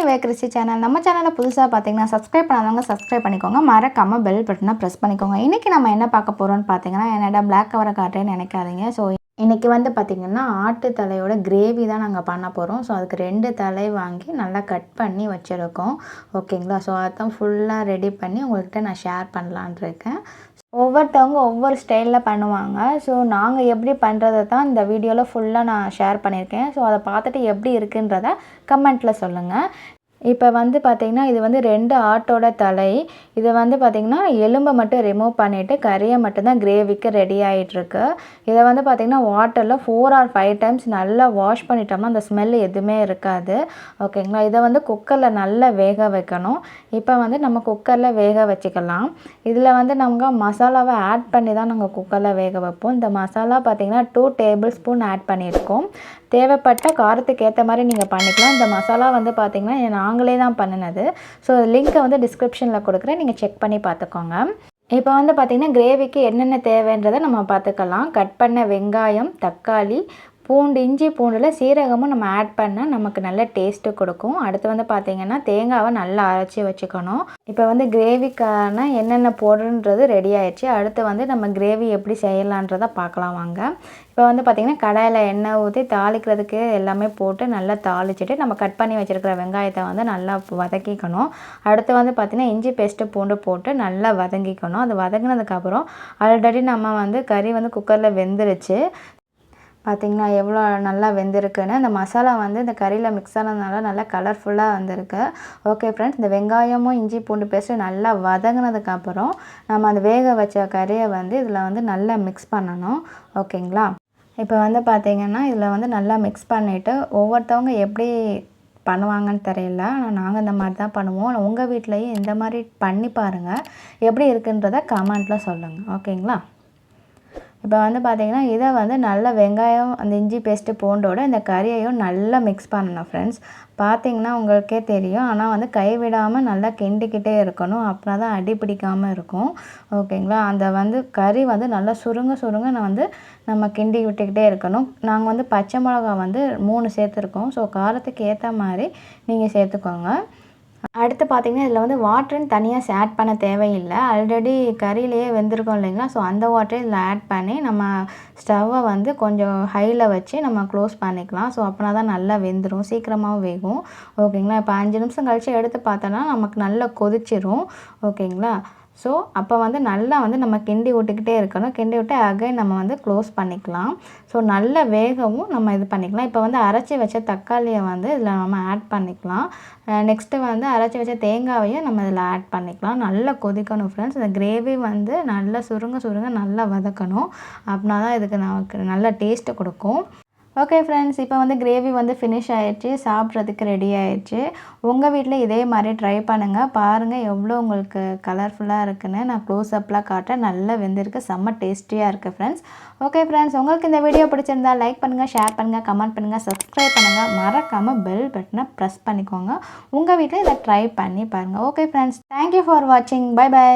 நிவே Christie channel நம்ம சேனலில் புதுசாக பார்த்தீங்கன்னா சப்ஸ்கிரைப் பண்ணாதவங்க சப்ஸ்கிரைப் பண்ணிக்கோங்க. மறக்காமல் பெல் பட்டனை ப்ரெஸ் பண்ணிக்கோங்க. இன்றைக்கி நம்ம என்ன பார்க்க போகிறோம்னு பார்த்தீங்கன்னா என்னடா பிளாக் கவரை காட்டுறேன்னு நினைக்காதீங்க. ஸோ இன்றைக்கி வந்து பார்த்திங்கன்னா ஆட்டு தலையோட கிரேவி தான் நாங்கள் பண்ண போகிறோம் ஸோ அதுக்கு ரெண்டு தலை வாங்கி நல்லா கட் பண்ணி வச்சுருக்கோம். ஓகேங்களா ஸோ அதான் ஃபுல்லாக ரெடி பண்ணி உங்கள்கிட்ட நான் ஷேர் பண்ணலான் இருக்கேன். ஒவ்வொருத்தவங்க ஒவ்வொரு ஸ்டைலில் பண்ணுவாங்க. ஸோ நாங்கள் எப்படி பண்ணுறதை தான் இந்த வீடியோவில் ஃபுல்லாக நான் ஷேர் பண்ணியிருக்கேன். ஸோ அதை பார்த்துட்டு எப்படி இருக்குன்றத கமெண்ட்டில் சொல்லுங்கள் இப்போ வந்து பார்த்திங்கன்னா இது வந்து ரெண்டு ஆட்டோட தலை. இதை வந்து பார்த்திங்கன்னா எலும்பை மட்டும் ரிமூவ் பண்ணிவிட்டு கறியை மட்டும்தான் கிரேவிக்கு ரெடி ஆகிட்டுருக்கு இதை வந்து பார்த்திங்கன்னா வாட்டரில் ஃபோர் ஆர் ஃபைவ் டைம்ஸ் நல்லா வாஷ் பண்ணிட்டோம்னா அந்த ஸ்மெல் எதுவுமே இருக்காது. ஓகேங்களா இதை வந்து குக்கரில் நல்லா வேக வைக்கணும். இப்போ வந்து நம்ம குக்கரில் வேக வச்சுக்கலாம். இதில் வந்து நமக்கு மசாலாவை ஆட் பண்ணி தான் நாங்கள் குக்கரில் வேக வைப்போம். இந்த மசாலா பார்த்திங்கன்னா டூ டேபிள் ஸ்பூன் ஆட் பண்ணியிருக்கோம். தேவைப்பட்ட காரத்துக்கு ஏற்ற மாதிரி நீங்கள் பண்ணிக்கலாம். இந்த மசாலா வந்து பார்த்திங்கன்னா நாங்களே தான் பண்ணினது. ஸோ லிங்க்கை வந்து டிஸ்கிரிப்ஷனில் கொடுக்குறேன். நீங்கள் செக் பண்ணி பார்த்துக்கோங்க. இப்போ வந்து பார்த்திங்கன்னா கிரேவிக்கு என்னென்ன தேவைன்றதை நம்ம பார்த்துக்கலாம். கட் பண்ண வெங்காயம் தக்காளி பூண்டு இஞ்சி பூண்டில் சீரகமும் நம்ம ஆட் பண்ணால் நமக்கு நல்ல டேஸ்ட்டு கொடுக்கும். அடுத்து வந்து பார்த்திங்கன்னா தேங்காவை நல்லா அரைச்சி வச்சுக்கணும். இப்போ வந்து கிரேவிக்கான என்னென்ன போடுன்றது ரெடி ஆயிடுச்சு. அடுத்து வந்து நம்ம கிரேவி எப்படி செய்யலான்றதை பார்க்கலாம் வாங்க. இப்போ வந்து பார்த்திங்கன்னா கடாயில் எண்ணெய் ஊற்றி தாளிக்கிறதுக்கு எல்லாமே போட்டு நல்லா தாளிச்சிட்டு நம்ம கட் பண்ணி வச்சுருக்கிற வெங்காயத்தை வந்து நல்லா வதக்கிக்கணும். அடுத்து வந்து பார்த்திங்கன்னா இஞ்சி பேஸ்ட்டு பூண்டு போட்டு நல்லா வதங்கிக்கணும். அது வதங்கினதுக்கப்புறம் ஆல்ரெடி நம்ம வந்து கறி வந்து குக்கரில் வெந்துருச்சு. பார்த்திங்கன்னா எவ்வளோ நல்லா வெந்திருக்குன்னு. இந்த மசாலா வந்து இந்த கறியில் மிக்ஸ் ஆனதுனால நல்லா கலர்ஃபுல்லாக வந்திருக்கு. ஓகே ஃப்ரெண்ட்ஸ் இந்த வெங்காயமும் இஞ்சி பூண்டு பேஸ்ட்டு நல்லா வதங்கினதுக்கப்புறம் நம்ம அந்த வேக வச்ச கறியை வந்து இதில் வந்து நல்லா மிக்ஸ் பண்ணணும். ஓகேங்களா இப்போ வந்து பார்த்திங்கன்னா இதில் வந்து நல்லா மிக்ஸ் பண்ணிவிட்டு ஒவ்வொருத்தவங்க எப்படி பண்ணுவாங்கன்னு தெரியல. ஆனால் நாங்கள் இந்த மாதிரி தான் பண்ணுவோம். உங்கள் வீட்லேயும் இந்த மாதிரி பண்ணி பாருங்கள் எப்படி இருக்குன்றத கமெண்ட்டில் சொல்லுங்கள் ஓகேங்களா இப்போ வந்து பார்த்திங்கன்னா இதை வந்து நல்ல வெங்காயம் அந்த இஞ்சி பேஸ்ட்டு பூண்டோட இந்த கறியையும் நல்லா மிக்ஸ் பண்ணணும் ஃப்ரெண்ட்ஸ் பார்த்திங்கன்னா உங்களுக்கே தெரியும். ஆனால் வந்து கைவிடாமல் நல்லா கிண்டிக்கிட்டே இருக்கணும். அப்படின்னா தான் அடி பிடிக்காமல் இருக்கும். ஓகேங்களா? அந்த வந்து கறி வந்து நல்லா சுருங்க சுருங்க நான் வந்து நம்ம கிண்டி விட்டுக்கிட்டே இருக்கணும். நாங்கள் வந்து பச்சை மிளகா வந்து மூணு சேர்த்துருக்கோம். ஸோ காரத்துக்கு ஏற்ற மாதிரி நீங்கள் சேர்த்துக்கோங்க. அடுத்து பார்த்திங்கன்னா இதில் வந்து வாட்டர்னு தனியாக ஆட் பண்ண தேவையில்லை. ஆல்ரெடி கறியிலேயே வெந்திருக்கோம் இல்லைங்களா? ஸோ அந்த வாட்டரை இதில் ஆட் பண்ணி நம்ம ஸ்டவ்வை வந்து கொஞ்சம் ஹையில் வச்சு நம்ம க்ளோஸ் பண்ணிக்கலாம். ஸோ அப்படினா தான் நல்லா வெந்துடும் சீக்கிரமாகவும் வேகும். ஓகேங்களா இப்போ அஞ்சு நிமிஷம் கழித்து எடுத்து பார்த்தோன்னா நமக்கு நல்லா கொதிச்சிரும். ஓகேங்களா ஸோ அப்போ வந்து நல்லா வந்து நம்ம கிண்டி விட்டுக்கிட்டே இருக்கணும். கிண்டி விட்டு அகைன் நம்ம வந்து க்ளோஸ் பண்ணிக்கலாம். ஸோ நல்ல வேகவும் நம்ம இது பண்ணிக்கலாம். இப்போ வந்து அரைச்சி வச்ச தக்காளியை வந்து இதில் நம்ம ஆட் பண்ணிக்கலாம். நெக்ஸ்ட்டு வந்து அரைச்சி வச்ச தேங்காவையும் நம்ம இதில் ஆட் பண்ணிக்கலாம். நல்லா கொதிக்கணும் ஃப்ரெண்ட்ஸ் இந்த கிரேவி வந்து நல்லா சுருங்க சுருங்க நல்லா வதக்கணும். அப்படின்னா தான் இதுக்கு நமக்கு நல்ல டேஸ்ட்டு கொடுக்கும். ஓகே ஃப்ரெண்ட்ஸ் இப்போ வந்து கிரேவி வந்து ஃபினிஷ் ஆகிடுச்சு சாப்பிட்றதுக்கு ரெடி ஆயிடுச்சு. உங்கள் வீட்டில் இதே மாதிரி ட்ரை பண்ணுங்கள் பாருங்கள் எவ்வளோ உங்களுக்கு கலர்ஃபுல்லாக இருக்குன்னு. நான் க்ளோஸ் அப்லாம் நல்லா வெந்திருக்கு. செம்ம டேஸ்டியாக இருக்குது ஃப்ரெண்ட்ஸ் ஓகே ஃப்ரெண்ட்ஸ் உங்களுக்கு இந்த வீடியோ பிடிச்சிருந்தா லைக் பண்ணுங்கள் ஷேர் பண்ணுங்கள் கமெண்ட் பண்ணுங்கள் சப்ஸ்கிரைப் பண்ணுங்கள் மறக்காமல் பெல் பட்டனை ப்ரெஸ் பண்ணிக்கோங்க. உங்கள் வீட்டில் இதை ட்ரை பண்ணி பாருங்கள் okay friends thank you for வாட்சிங் பை பை